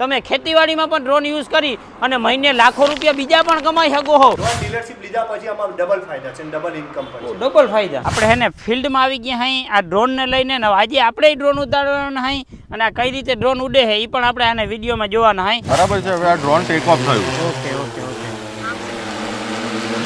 તમે ખેતીવાડીમાં પણ drone use કરી અને મહિને લાખો રૂપિયા બીજા પણ કમાઈ શકો હો. ડ્રોન ડીલરશીપ લીધા પછી અમારું ડબલ ફાયદા છે ડબલ ઇન્કમ પણ ડબલ ફાયદા. આપણે હે ને ફિલ્ડમાં આવી ગયા હાઈ આ ડ્રોનને લઈને ને આજે આપણે ડ્રોન ઉતારવાના હાઈ અને આ કઈ રીતે ડ્રોન ઉડે છે એ પણ આપણે આને વિડીયોમાં જોવાના હઈ. બરાબર છે હવે આ ડ્રોન ટેક ઓફ થયું. Okay okay okay.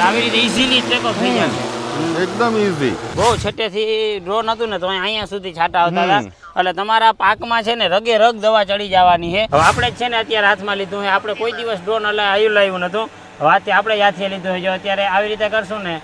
આવી રીતે ઇઝીલી ટેક ઓફ થઈ જાય એકદમ ઇઝી બહુ છટેથી ડ્રોન હતું ને તો અહીંયા સુધી છાંટા આવતા હતા. એટલે તમારા પાકમાં છે ને રગે રગ દવા ચડી જવાની છે. હવે આપણે છે ને અત્યારે હાથમાં લીધું છે. આપણે કોઈ દિવસ ડ્રોન એટલે આવ્યું લાવ્યું નતું વાત આપણે યાદથી લીધું છે. જો અત્યારે આવી રીતે કરશું ને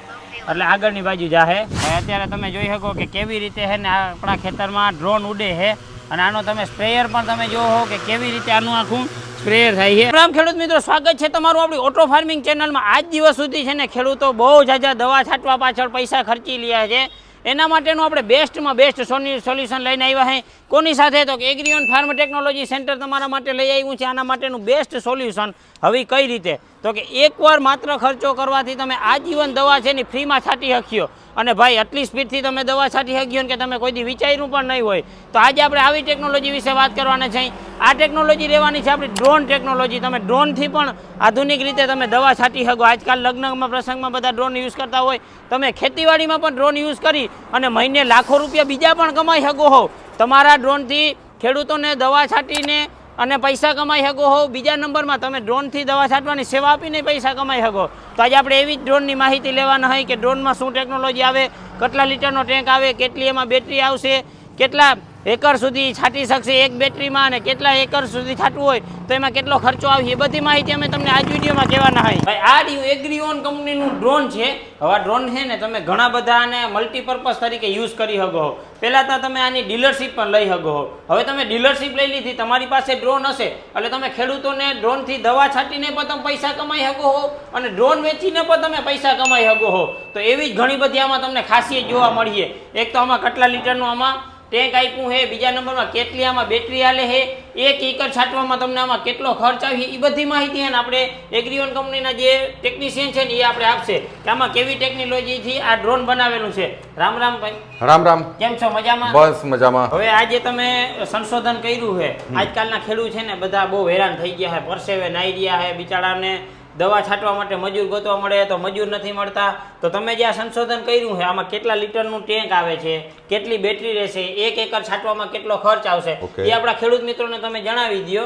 એટલે આગળની બાજુ જાહે. અત્યારે તમે જોઈ શકો કે કેવી રીતે છે ને આપણા ખેતરમાં ડ્રોન ઉડે છે. અને આનો તમે સ્પ્રેયર પણ તમે જોવો કે કેવી રીતે આનું આખું સ્પ્રેયર થાય છે. રામ ખેડૂત મિત્રો, સ્વાગત છે તમારું આપણી ઓટો ફાર્મિંગ ચેનલમાં. આજ દિવસ સુધી છે ને ખેડૂતો બહુ જાજા દવા છાંટવા પાછળ પૈસા ખર્ચી રહ્યા છે. એના માટેનું આપણે બેસ્ટમાં બેસ્ટ સોલ્યુશન લઈને આવ્યા છે કોની સાથે? તો એગ્રીઓન ફાર્મ ટેકનોલોજી સેન્ટર તમારા માટે લઈ આવ્યું છે. આના માટેનું બેસ્ટ સોલ્યુશન હવે કઈ રીતે? તો કે એકવાર માત્ર ખર્ચો કરવાથી તમે આજીવન દવા છે ને ફ્રીમાં છાંટી શક્યો અને ભાઈ, આટલી સ્પીડથી તમે દવા છાંટી શક્યો કે તમે કોઈથી વિચાર્યું પણ નહીં હોય, તો આજે આપણે આવી ટેકનોલોજી વિશે વાત કરવાના છે આ ટેકનોલોજી રહેવાની છે આપણી ડ્રોન ટેકનોલોજી. તમે ડ્રોનથી પણ આધુનિક રીતે તમે દવા છાંટી શકો. આજકાલ લગ્નમાં, પ્રસંગમાં બધા ડ્રોન યુઝ કરતા હોય. તમે ખેતીવાડીમાં પણ ડ્રોન યુઝ કરી અને મહિને લાખો રૂપિયા બીજા પણ કમાઈ શકો હો. તમારા ડ્રોનથી ખેડૂતોને દવા છાંટીને અને પૈસા કમાઈ શકો હો. બીજા નંબરમાં તમે ડ્રોનથી દવા છાંટવાની સેવા આપીને પૈસા કમાઈ શકો. તો આજે આપણે એવી જ ડ્રોનની માહિતી લેવાના હોય કે ડ્રોનમાં શું ટેકનોલોજી આવે, કેટલા લીટરનો ટેન્ક આવે, કેટલી એમાં બેટરી આવશે, કેટલા એકર સુધી છાંટી શકશે એક બેટરીમાં અને કેટલા એકર સુધી છાંટવું હોય તો એમાં કેટલો ખર્ચો આવશે એ બધી માહિતી અમે તમને આજ વિડીયોમાં કહેવાના હોય. ભાઈ, આ ડીયુ એગ્રીઓન કંપનીનું ડ્રોન છે. હવે ડ્રોન છે ને તમે ઘણા બધા આને મલ્ટીપર્પઝ તરીકે યુઝ કરી શકો પહેલાં તો તમે આની ડીલરશીપ પણ લઈ શકો હવે તમે ડીલરશીપ લઈ લીધી, તમારી પાસે ડ્રોન હશે. એટલે તમે ખેડૂતોને ડ્રોનથી દવા છાંટીને પણ તમે પૈસા કમાઈ શકો હો અને ડ્રોન વેચીને પણ તમે પૈસા કમાઈ શકો હો તો એવી જ ઘણી બધી આમાં તમને ખાસિયત જોવા મળીએ. એક તો આમાં કેટલા લીટરનું આમાં ટેન્ક આપ્યું છે બીજા નંબરમાં કેટલી આમાં બેટરી આલે છે એક એકર છાંટવામાં તમને આમાં કેટલો ખર્ચ આવી એ બધી માહિતી છે આપણે એગ્રીઓન કંપનીના જે ટેકનિશિયન છે ને એ આપણે આપશે. કે આમાં કેવી ટેકનોલોજીથી આ ડ્રોન બનાવેલું છે? રામ રામ ભાઈ. રામ રામ. કેમ છો? મજામાં? બસ મજામાં. હવે આજે તમે સંશોધન કર્યું છે આજકાલના ખેડૂત છે ને બધા બહુ હેરાન થઈ ગયા છે પરસેવે નાઈ રહ્યા છે બિચારાને દવા છાંટવા માટે મજૂર ગોતવા મળે તો મજૂર નથી મળતા. તો તમે જે આ સંશોધન કર્યું છે આમાં કેટલા લીટરનું ટેન્ક આવે છે કેટલી બેટરી રહેશે એક એકર છાંટવામાં કેટલો ખર્ચ આવશે એ આપણા ખેડૂત મિત્રોને તમે જણાવી દો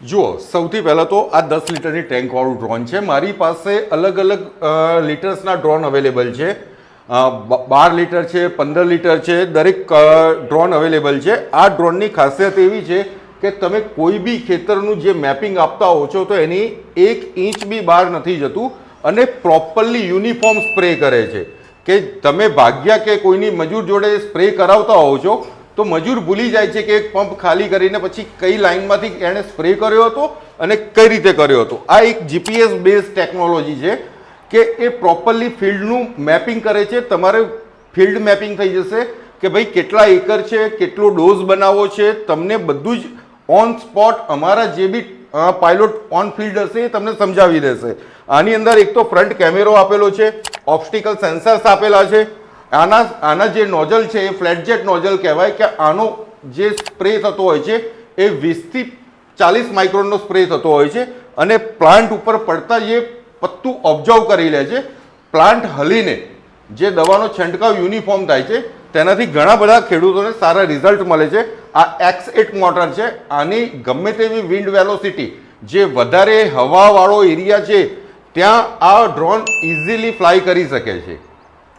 જુઓ સૌથી પહેલાં તો આ દસ લીટરની ટેન્કવાળું ડ્રોન છે. મારી પાસે અલગ અલગ લીટર્સના ડ્રોન અવેલેબલ છે. બાર લીટર છે પંદર લીટર છે દરેક ડ્રોન અવેલેબલ છે. આ ડ્રોનની ખાસિયત એવી છે કે તમે કોઈ બી ખેતરનું જે મેપિંગ આપતા હો છો, તો એની એક ઇંચ બી બહાર નથી જતું અને પ્રોપરલી યુનિફોર્મ સ્પ્રે કરે છે. કે તમે ભાગ્યા કે કોઈની મજૂર જોડે સ્પ્રે કરાવતા હોવ છો, તો મજૂર ભૂલી જાય છે કે એક પંપ ખાલી કરીને પછી કઈ લાઇનમાંથી એણે સ્પ્રે કર્યો હતો અને કઈ રીતે કર્યો હતો. આ એક જીપીએસ બેઝ ટેકનોલોજી છે કે એ પ્રોપરલી ફિલ્ડનું મેપિંગ કરે છે. તમારે ફિલ્ડ મેપિંગ થઈ જશે કે ભાઈ કેટલા એકર છે, કેટલો ડોઝ બનાવવો છે, તમને બધું જ ઓન સ્પોટ અમારા જે બી પાયલોટ ઓન ફિલ્ડ હશે એ તમને સમજાવી દેશે. આની અંદર એક તો ફ્રન્ટ કેમેરો આપેલો છે ઓપ્ટિકલ સેન્સર્સ આપેલા છે. આના આના જે નોઝલ છે એ ફ્લેટ જેટ નોઝલ કહેવાય કે આનો જે સ્પ્રે થતો હોય છે એ વીસથી ચાલીસ માઇક્રોનનો સ્પ્રે થતો હોય છે અને પ્લાન્ટ ઉપર પડતા જે પત્તું ઓબ્ઝર્વ કરી લે છે પ્લાન્ટ હલીને જે દવાનો છંટકાવ યુનિફોર્મ થાય છે તેનાથી ઘણા બધા ખેડૂતોને સારા રિઝલ્ટ મળે છે. આ એક્સ એટ મોટર છે. આની ગમે તેવી વિન્ડ વેલોસિટી જે વધારે હવાવાળો એરિયા છે, ત્યાં આ ડ્રોન ઇઝીલી ફ્લાય કરી શકે છે.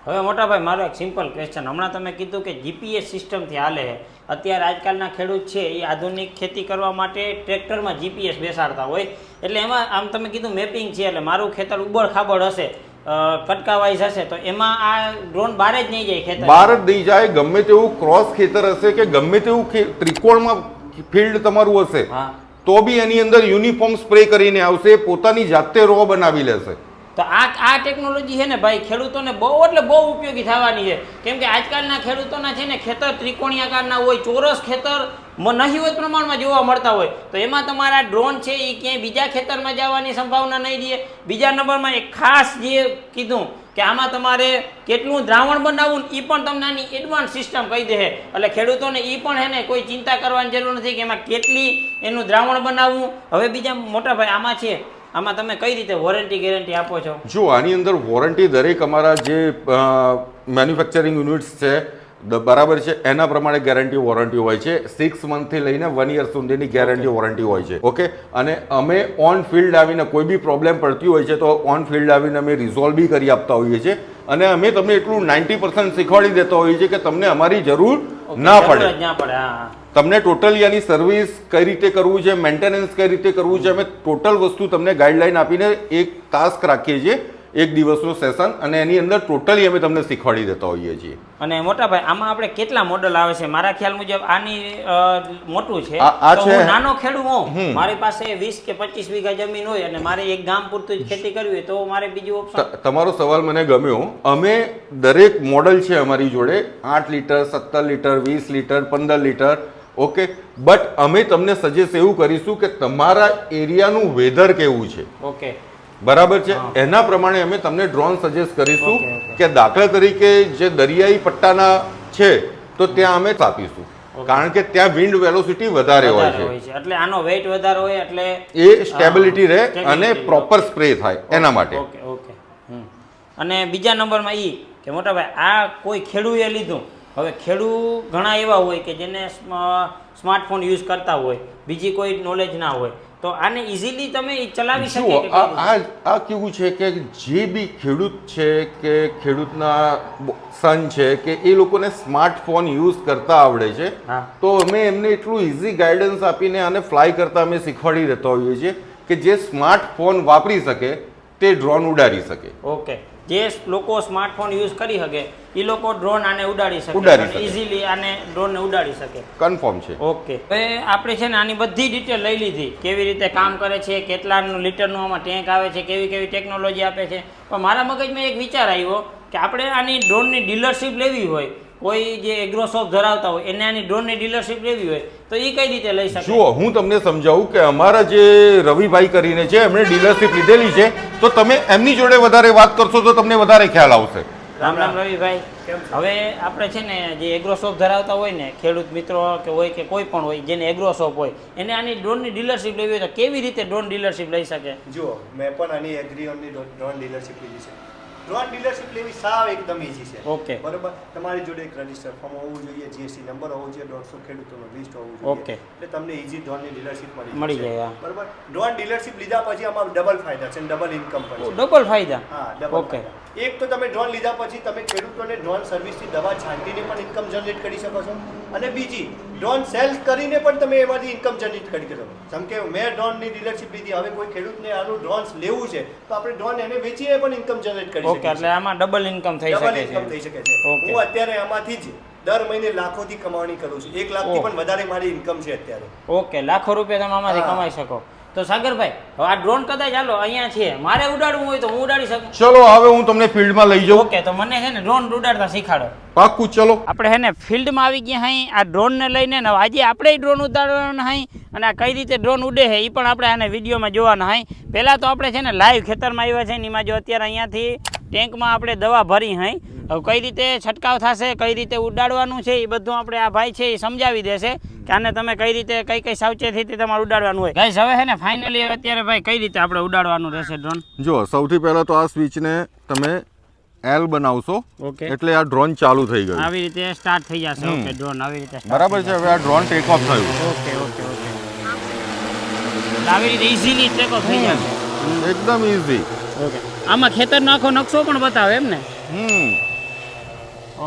હવે મોટાભાઈ, મારો એક સિમ્પલ ક્વેશ્ચન હમણાં તમે કીધું કે જીપીએસ સિસ્ટમથી હાલે. અત્યારે આજકાલના ખેડૂત છે, એ આધુનિક ખેતી કરવા માટે ટ્રેક્ટરમાં જીપીએસ બેસાડતા હોય. એટલે એમાં આમ તમે કીધું મેપિંગ છે, એટલે મારું ખેતર ઉબડ ખાબડ હશે. કટકા જશે તો એમાં આ ડ્રોન બહાર જ નહીં જાય ખેતર બહાર જ નહીં જાય ગમે તેવું ક્રોસ ખેતર હશે કે ગમે તેવું ત્રિકોણમાં ફિલ્ડ તમારું હશે તો બી એની અંદર યુનિફોર્મ સ્પ્રે કરીને આવશે પોતાની જાતે રો બનાવી લેશે. તો આ આ ટેકનોલોજી છે ને ભાઈ ખેડૂતોને બહુ એટલે બહુ ઉપયોગી થવાની છે. કેમ કે આજકાલના ખેડૂતોના છે ને ખેતર ત્રિકોણીયાકારના હોય ચોરસ ખેતર નહિવત પ્રમાણમાં જોવા મળતા હોય. તો એમાં તમારા ડ્રોન છે એ ક્યાંય બીજા ખેતરમાં જવાની સંભાવના નહીં રહે. બીજા નંબરમાં એક ખાસ જે કીધું કે આમાં તમારે કેટલું દ્રાવણ બનાવવું એ પણ તમને આની એડવાન્સ સિસ્ટમ કહી દે. એટલે ખેડૂતોને એ પણ હે ને કોઈ ચિંતા કરવાની જરૂર નથી કે એમાં કેટલી એનું દ્રાવણ બનાવવું. હવે બીજા મોટા ભાઈ આમાં છે. આમાં તમે કઈ રીતે વોરંટી ગેરંટી આપો છો? જો આની અંદર વોરંટી દરેક અમારા જે મેન્યુફેક્ચરિંગ યુનિટ્સ છે દ- બરાબર છે. એના પ્રમાણે ગેરંટી વોરંટી હોય છે. સિક્સ મંથથી લઈને વન યર સુધીની ગેરંટી વોરંટી હોય છે. ઓકે અને અમે ઓન ફિલ્ડ આવીને કોઈ બી પ્રોબ્લેમ પડતી હોય છે તો ઓન ફિલ્ડ આવીને અમે રિઝોલ્વ બી કરી આપતા હોઈએ છીએ. અને અમે તમને એટલું નાઇન્ટી પર્સન્ટ શીખવાડી દેતા હોઈએ છીએ કે તમને અમારી જરૂર ના પડે. તમને ટોટલી આની સર્વિસ કઈ રીતે કરવું છે મેન્ટેનન્સ કઈ રીતે કરવું છે અમે ટોટલ વસ્તુ તમને ગાઈડલાઈન આપીને એક ટાસ્ક રાખીએ છીએ. એક દિવસનું સેશન અને એની અંદર ટોટલી અમે તમને શીખવાડી દેતા હોઈએ છીએ. અને મોટા ભાઈ આમાં આપણે કેટલા મોડલ આવે છે? મારા ખ્યાલ મુજબ આની મોટું છે. આ- છે- હું નાનો ખેડૂત હોઉં. મારી પાસે વીસ કે પચીસ વીઘા જમીન હોય અને મારે એક ગામ પૂરતું જ ખેતી કરવી હોય તો મારે બીજું ઓપ્શન તમારો સવાલ મને ગમ્યો. અમે દરેક મોડલ છે અમારી જોડે. આઠ લીટર સત્તર લીટર વીસ લીટર પંદર લીટર. ઓકે બટ અમે તમને સજેસ્ટ એવું કરીશું કે તમારા એરિયાનું વેધર કેવું છે? ઓકે બરાબર છે? એના પ્રમાણે અમે તમને ડ્રોન સજેસ્ટ કરીશું. કે દાખલા તરીકે જે દરિયાઈ પટ્ટાના છે તો ત્યાં અમે આપીશું કારણ કે ત્યાં વિન્ડ વેલોસિટી વધારે હોય છે. એટલે આનો વેઇટ વધારે હોય એટલે એ સ્ટેબિલિટી રહે અને પ્રોપર સ્પ્રે થાય એના માટે. Okay okay. અને બીજા નંબરમાં ઈ કે મોટા ભાઈ આ કોઈ ખેડૂએ લીધું. હવે ખેડૂ ઘણા એવા હોય કે જેને સ્માર્ટફોન યુઝ કરતા હોય બીજી કોઈ નોલેજ ના હોય. તો આને ઇઝીલી તમે ચલાવી શકો આ આ આ કેવું છે કે જે બી ખેડૂત છે કે ખેડૂતના સન છે કે એ લોકોને સ્માર્ટફોન યુઝ કરતા આવડે છે તો અમે એમને એટલું ઇઝી ગાઈડન્સ આપીને આને ફ્લાય કરતા અમે શીખવાડી દેતા હોઈએ છીએ કે જે સ્માર્ટફોન વાપરી શકે તે ડ્રોન ઉડાડી શકે. ઓકે જે લોકો સ્માર્ટફોન યુઝ કરી શકે એ લોકો ડ્રોન આને ઉડાડી શકે. ઇઝીલી આને ડ્રોનને ઉડાડી શકે. કન્ફર્મ છે. ઓકે હવે આપણે છે ને આની બધી ડિટેલ લઈ લીધી. કેવી રીતે કામ કરે છે કેટલાનું લીટરનું આમાં ટેન્ક આવે છે કેવી કેવી ટેકનોલોજી આપે છે. પણ મારા મગજમાં એક વિચાર આવ્યો કે આપણે આની ડ્રોનની ડીલરશીપ લેવી હોય કોઈ જે એગ્રો શોપ ધરાવતા હોય એને આની ડ્રોનની ડીલરશીપ લેવી હોય તો એ કઈ રીતે લઈ શકે? જુઓ હું તમને સમજાવું કે અમારા જે રવિભાઈ કરીને છે એમણે ડીલરશીપ લીધેલી છે તો તમે એમની જોડે વધારે વાત કરશો તો તમને વધારે ખ્યાલ આવશે. રામ રામ રવિભાઈ. હવે આપણે છે ને જે એગ્રો શોપ ધરાવતા હોય ને ખેડૂત મિત્રો કે હોય કે કોઈ પણ હોય જેને એગ્રો શોપ હોય એને આની ડ્રોનની ડીલરશીપ લેવી હોય તો કેવી રીતે ડ્રોન ડીલરશીપ લઈ શકે? જુઓ મેં પણ આની એગ્રીઓનની ડ્રોન ડીલરશીપ લીધી છે. ડ્રોન ડીલરશિપ લેવી સાવ એકદમ ઈઝી છે. ઓકે બરોબર? તમારી જોડે એક રજિસ્ટર ફોર્મ હોવું જોઈએ જીએસટી નંબર હોવો જોઈએ દોઢસો ખેડૂતોનો લિસ્ટ હોવું જોઈએ. ઓકે એટલે તમને ઈઝી ડ્રોનની ડીલરશિપ મળી મળી જાય, બરોબર? ડ્રોન ડીલરશિપ લીધા પછી આમાં ડબલ ફાયદા છે ડબલ ઇન્કમ પણ ડબલ ફાયદા? હા ડબલ ઓકે ફાયદા. એક તો તમે ડ્રોન લીધા પછી તમે ખેડૂતોને ડ્રોન સર્વિસથી દવા છાંટીને પણ ઇન્કમ જનરેટ કરી શકો છો. અને બીજી ડ્રોન સેલ કરીને પણ તમે એમાંથી ઇન્કમ જનરેટ કરી શકો જેમ કે મેં ડ્રોનની ડીલરશીપ લીધી હવે કોઈ ખેડૂતને આનું ડ્રોન્સ લેવું છે તો આપણે ડ્રોન એને વેચીને પણ ઇન્કમ જનરેટ કરી શકીએ એટલે આમાં ડબલ ઇન્કમ થઈ ડબલ શકે ઇન્કમ થઈ છે શકે છે. હું અત્યારે આમાંથી જ દર મહિને લાખોથી કમાણી કરું છું. એક લાખથી પણ વધારે મારી ઇન્કમ છે અત્યારે. ઓકે લાખો રૂપિયા તમે આમાંથી કમાઈ શકો. તો સાગરભાઈ હવે આ ડ્રોન કદાચ ચાલો અહીંયા છે. મારે ઉડાડવું હોય તો હું ઉડાડી શકું? ચલો હવે હું તમને ફિલ્ડમાં લઈ જાઉં. ઓકે તો મને છે ને ડ્રોન ઉડાડતા શીખાડો. પાક્કું ચલો. આપણે હે ને ફિલ્ડમાં આવી ગયા હાઈ આ ડ્રોનને લઈને ને આજે આપણે ડ્રોન ઉડાડવાના હાઈ અને આ કઈ રીતે ડ્રોન ઉડે છે એ પણ આપણે આને વિડીયોમાં જોવાના હાઈ. પહેલાં તો આપણે છે ને લાઈવ ખેતરમાં આવ્યા છે ને એમાં જો અત્યારે અહીંયાથી ટેન્કમાં આપણે દવા ભરી હાઈ. હવે કઈ રીતે છંટકાવ થશે કઈ રીતે ઉડાડવાનું છે એ બધું આપણે આ ભાઈ છે એ સમજાવી દેશે. કે આને તમે કઈ રીતે કઈ કઈ સાવચેતીથી તમારે ઉડાડવાનું હોય? ગાઈસ હવે હે ને ફાઇનલી અત્યારે ભાઈ કઈ રીતે આપણે ઉડાડવાનું રહેશે ડ્રોન જો સૌથી પહેલા તો આ સ્વિચને તમે એલ બનાવશો. ઓકે એટલે આ ડ્રોન ચાલુ થઈ ગયું. આવી રીતે સ્ટાર્ટ થઈ જશે. ઓકે ડ્રોન આવી રીતે બરાબર છે હવે આ ડ્રોન ટેક ઓફ થયું. ઓકે ઓકે ઓકે આવી રીતે ઈઝીલી ટેક ઓફ થઈ જશે. એકદમ ઇઝી ઓકે આમાં ખેતરનો આખો નકશો પણ બતાવે એમ ને? હમ.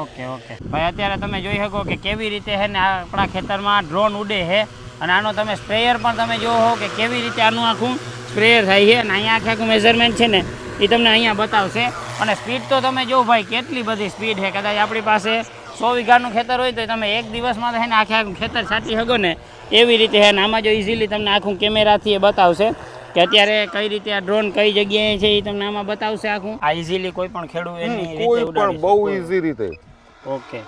Okay okay. ભાઈ અત્યારે તમે જોઈ શકો કે કેવી રીતે છે ને આપણા ખેતરમાં ડ્રોન ઉડે છે અને આનો તમે સ્પ્રેયર પણ તમે જોવો કે કેવી રીતે આનું આખું સ્પ્રેયર થાય છે અને અહીંયા આખે આખું મેઝરમેન્ટ છે ને એ તમને અહીંયા બતાવશે. અને સ્પીડ તો તમે જો ભાઈ કેટલી બધી સ્પીડ છે કદાચ આપણી પાસે સો વીઘાનું ખેતર હોય તો તમે એક દિવસમાં તો છે ને આખે આખું ખેતર સાચી શકો ને એવી રીતે છે ને આમાં જો ઇઝીલી તમને આખું કેમેરાથી એ બતાવશે કે અત્યારે કઈ રીતે આ ડ્રોન કઈ જગ્યાએ છે એ તમને આમાં બતાવશે આખું. આ ઇઝીલી કોઈ પણ ખેડૂત એની કોઈ પણ બહુ ઇઝી રીતે. ઓકે.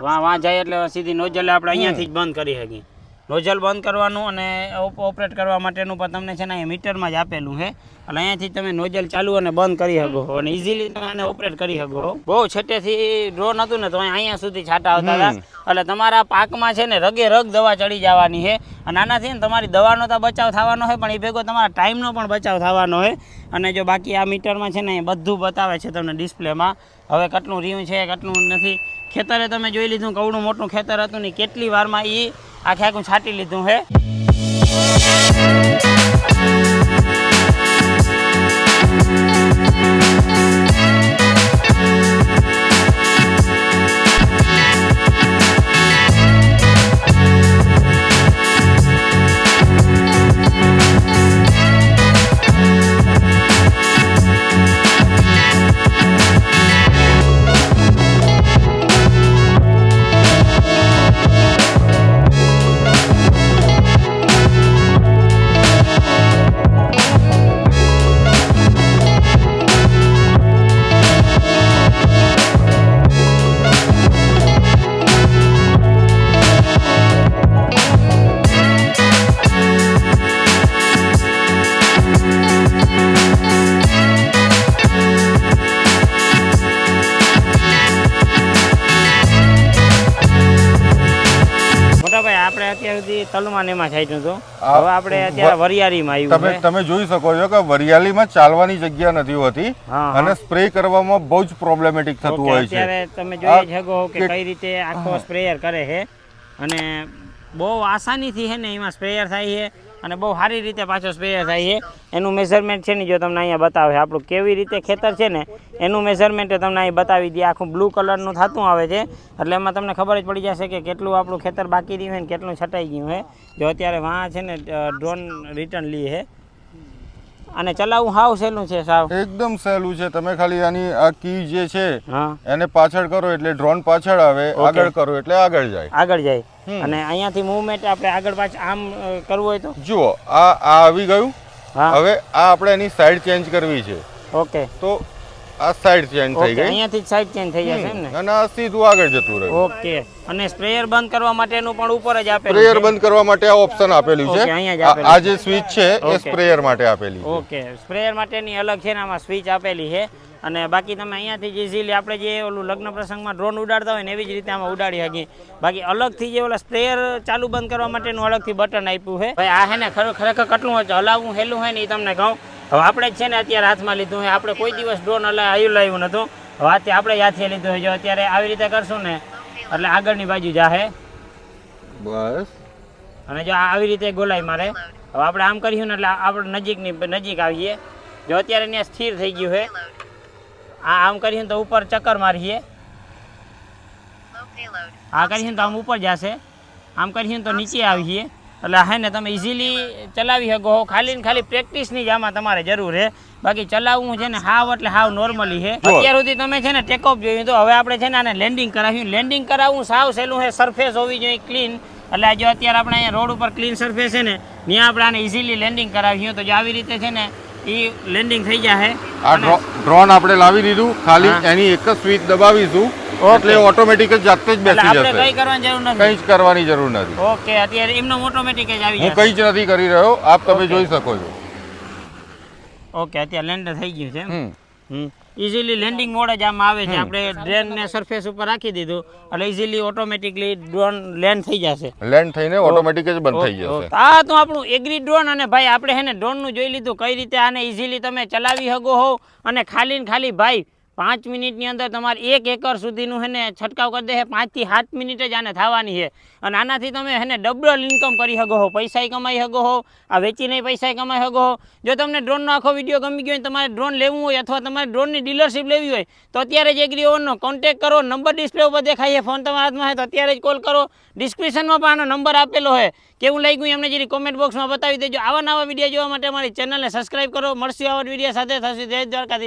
વાં વાં જાય એટલે સીધી નોઝલ આપણે અહીંયાથી જ બંધ કરી શકીએ. નોઝલ બંધ કરવાનું અને ઓપ- ઓપરેટ કરવા માટેનું પણ તમને છે ને અહીંયા મીટરમાં જ આપેલું છે. એટલે અહીંયાથી તમે નોઝલ ચાલુ અને બંધ કરી શકો અને ઇઝીલી તમે આને ઓપરેટ કરી શકો બહુ છેટેથી ડ્રોન હતું ને તો અહીંયા સુધી છાંટા આવતા હતા. એટલે તમારા પાકમાં છે ને રગે રગ દવા ચડી જવાની છે. અને આનાથી ને તમારી દવાનો તો બચાવ થવાનો છે પણ એ ભેગો તમારા ટાઈમનો પણ બચાવ થવાનો છે અને જો બાકી આ મીટરમાં છે ને એ બધું બતાવે છે તમને ડિસ્પ્લેમાં. હવે કેટલું રહ્યું છે કેટલું નથી. ખેતરે તમે જોઈ લીધું કવડું મોટું ખેતર હતું ને કેટલી વારમાં એ આખે આખું છાંટી લીધું છે. મોટાભાઈ આપણે અત્યાર સુધી તલમાં ને એમાં છાંટ્યું હતું હવે આપણે અત્યારે વરિયાળીમાં આવ્યું તમે તમે જોઈ શકો છો કે વરિયાળીમાં ચાલવાની જગ્યા નથી હોતી. અને સ્પ્રે કરવામાં બહુ જ પ્રોબ્લેમેટિક થતું હોય છે. અત્યારે તમે જોઈ શકો કે- કઈ રીતે આખો સ્પ્રેયર કરે છે. અને બહુ આસાનીથી છે ને એમાં સ્પ્રેયર થાય છે. અને બહુ સારી રીતે પાછો સ્પ્રે થાય છે. એનું મેઝરમેન્ટ છે ને જો તમને અહીંયા બતાવે આપણું કેવી રીતે ખેતર છે ને, એનું મેઝરમેન્ટ તમને અહીં બતાવી દે આખું બ્લુ કલરનું થતું આવે છે. એટલે એમાં તમને ખબર જ પડી જશે કે કેટલું આપણું ખેતર બાકી રહ્યું હોય ને કેટલું છટાઈ ગયું છે જો અત્યારે વાં છે ને ડ્રોન રિટર્ન લે છે. અને ચલાવવું હાવ સહેલું છે સાવ. એકદમ સહેલું છે. તમે ખાલી આની આ કી જે છે હા. એને પાછળ કરો એટલે ડ્રોન પાછળ આવે આગળ કરો એટલે આગળ જાય. આગળ જાય. અને અહીંયાથી મૂવમેન્ટ આપણે આગળ પાછળ આમ કરવું હોય તો? જુઓ આ આ આવી ગયું. હવે આ આપણે એની સાઈડ ચેન્જ કરવી છે. ઓકે. તો આ સાઈડ ચેન્જ થઈ ગઈ. અહીંયાથી સાઈડ ચેન્જ થઈ જશે ને? અને આ સીધું આગળ જતું રહ્યું ઓકે અને સ્પ્રેયર બંધ કરવા માટેનું પણ ઉપર જ આપેલું સ્પ્રેયર બંધ કરવા માટે આ ઓપ્શન આપેલું છે. આ જે સ્વિચ છે એ સ્પ્રેયર માટે આપેલી છે. ઓકે સ્પ્રેયર માટેની અલગ છે ને આમાં સ્વિચ આપેલી છે. અને બાકી તમે અહીંયાથી જ ઇઝીલી આપણે જે ઓલું લગ્ન પ્રસંગમાં ડ્રોન ઉડાડતા હોય ને એવી જ રીતે આમાં ઉડાડી શકીએ. બાકી અલગથી જે ઓલા સ્પ્રેયર ચાલુ બંધ કરવા માટેનું અલગથી બટન આપ્યું છે. ભાઈ આ હે ને ખરેખર કેટલું હલાવવું હેલું હોય ને એ તમને કહું. હવે આપણે જ છે ને અત્યારે હાથમાં લીધું હોય આપણે કોઈ દિવસ ડ્રોન હલા આવ્યું લાવ્યું નહોતું. હવે આથી આપણે યાદથી લીધું હોય જો અત્યારે આવી રીતે કરશું ને એટલે આગળની બાજુ જાહે. બસ. અને જો આ આવી રીતે ગોલાય મારે. હવે આપણે આમ કર્યું ને એટલે આપણે નજીકની નજીક આવીએ. જો અત્યારે ત્યાં સ્થિર થઈ ગયું છે. આ આમ કર્યું તો ઉપર ચક્કર મારીએ. આ કર્યું તો આમ ઉપર જશે. આમ કર્યું તો નીચે આવીએ. એટલે હે ને તમે ઇઝીલી ચલાવી શકો ખાલી ને ખાલી પ્રેક્ટિસની જ આમાં તમારે જરૂર છે બાકી ચલાવવું છે ને હાવ એટલે હાવ નોર્મલી છે અત્યાર સુધી તમે છે ને ટેકઓફ જોયું તો હવે આપણે છે ને આને લેન્ડિંગ કરાવ્યું. લેન્ડિંગ કરાવવું સાવ સહેલું છે સરફેસ હોવી જોઈએ ક્લીન એટલે જો અત્યારે આપણે અહીંયા રોડ ઉપર ક્લીન સરફેસ છે ને ત્યાં આપણે આને ઇઝીલી લેન્ડિંગ કરાવ્યું. તો જે આવી રીતે છે ને એ લેન્ડિંગ થઈ જાય આ ડ્રોન આપણે લાવી દીધું. ખાલી એની એક જ સ્વિચ દબાવીશું. એટલે ઓટોમેટિક જ જાતે જ બેસી આપણે જશે. કઈ કરવાની જરૂર નથી. કંઈ જ કરવાની જરૂર નથી. ઓકે અત્યારે એમનો ઓટોમેટિક જ આવી હું જશે. કંઈ જ નથી કરી રહ્યો આપ તમે જોઈ શકો છો. ઓકે અત્યારે લેન્ડર થઈ ગયું છે હમ. ઇઝીલી લેન્ડિંગ મોડ જ આમ આવે છે. આપણે ડ્રેન ને સરફેસ ઉપર રાખી દીધું એટલે ઇઝીલી ઓટોમેટિકલી ડ્રોન લેન્ડ થઈ જશે. લેન્ડ થઈને ઓટોમેટિક જ બંધ થઈ જશે. આ તો આપણું એગ્રી ડ્રોન અને ભાઈ આપણે હે ને ડ્રોનનું જોઈ લીધું કઈ રીતે આને ઇઝીલી તમે ચલાવી શકો હો. અને ખાલી ને ખાલી ભાઈ પાંચ મિનિટની અંદર તમારે એક એકર સુધીનું હેને છંટકાવ કરી દે છે પાંચથી સાત મિનિટ જ આને થવાની છે અને આનાથી તમે હેને ડબલ ઇન્કમ કરી શકો હો. પૈસાય કમાઈ શકો હો, આ વેચીને પૈસાય કમાઈ શકો હો. જો તમને ડ્રોનનો આખો વીડિયો ગમી ગયો હોય તમારે ડ્રોન લેવું હોય અથવા તમારે ડ્રોનની ડીલરશીપ લેવી હોય, તો અત્યારે જ એગ્રી ઓનનો કોન્ટેક્ટ કરો. નંબર ડિસ્પ્લે ઉપર દેખાય છે ફોન તમારા હાથમાં છે તો અત્યારે જ કોલ કરો. ડિસ્ક્રિપ્શનમાં પણ આનો નંબર આપેલો હોય કેવું લાગ્યું એમને જરી કોમેન્ટ બોક્સમાં બતાવી દેજો. આવા નવા વીડિયો જોવા માટે અમારી ચેનલને સબસ્ક્રાઇબ કરો. મળશું આવા વીડિયો સાથે. થશે જય દ્વારકાધીશ.